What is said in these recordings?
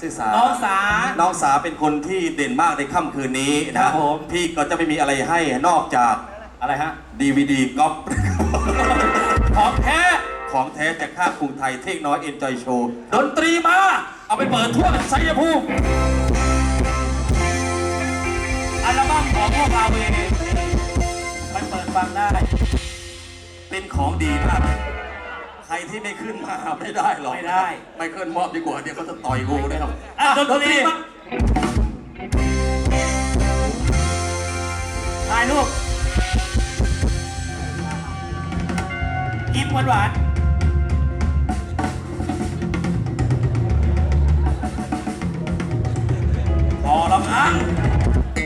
ชื่อสาน้องสา น้องสาเป็นคนที่เด่นมากในค่ำคืนนี้นะครับผม พี่ก็จะไม่มีอะไรให้นอกจาก อะไรฮะดีวดีก๊อป ของแท้ ของแท้จากข้างกรุงไทยเทคน้อยเอ็นจอยโชว์ดนตรีมา เอาไปเปิดทั่วชัยภูมิ อัลบั้มของพวกเราเองไปเปิดฟังได้ เป็นของดีมากใคร ที่ไม่ขึ้นมาไม่ได้หรอกไม่ได้ ไม่ขึ้นมอบดีกว่าเดี๋ยวเขาจะต่อยกูนะครับอะดนตรีมาถ่ายรูปยิ้มหวานหวานๆพอแล้วมั้ง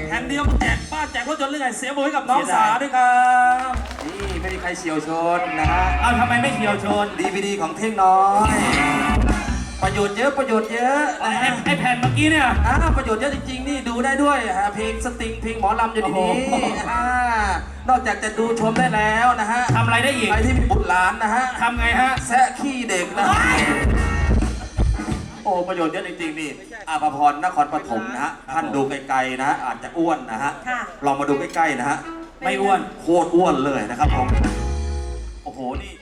แผ่นเดียวมันแจกบ้านแจกรถยนต์หรือไงเสียบุญให้กับน้องสาด้วยครับนี่ ไม่มีใครเฉียวชนนะฮะเอาทำไมไม่เฉียวชนดีวดีของเทคน้อย ประโยชน์เยอะประโยชน์เยอะนะไอ้ฮะไอ้แผ่นเมื่อกี้เนี่ย อ่าประโยชน์เยอะจริงๆ นี่ดูได้ด้วยฮะเพลงสตริงเพลงหมอลำอยู่ในนี้โอ้โห อ่านอกจากจะดูชมได้แล้วนะฮะทำอะไรได้อีกใครที่มีบุตรหลานนะฮะทำไงฮะ แซะขี้เด็กนะโอ้ประโยชน์เยอะจริงๆนี่อาภพรนครปฐมนะฮะท่านดูไกลๆนะฮะอาจจะอ้วนนะฮะค่ะ ลองมาดูใกล้ๆนะฮะ ไม่อ้วน โคตรอ้วนเลยนะครับผม โอ้โห นี่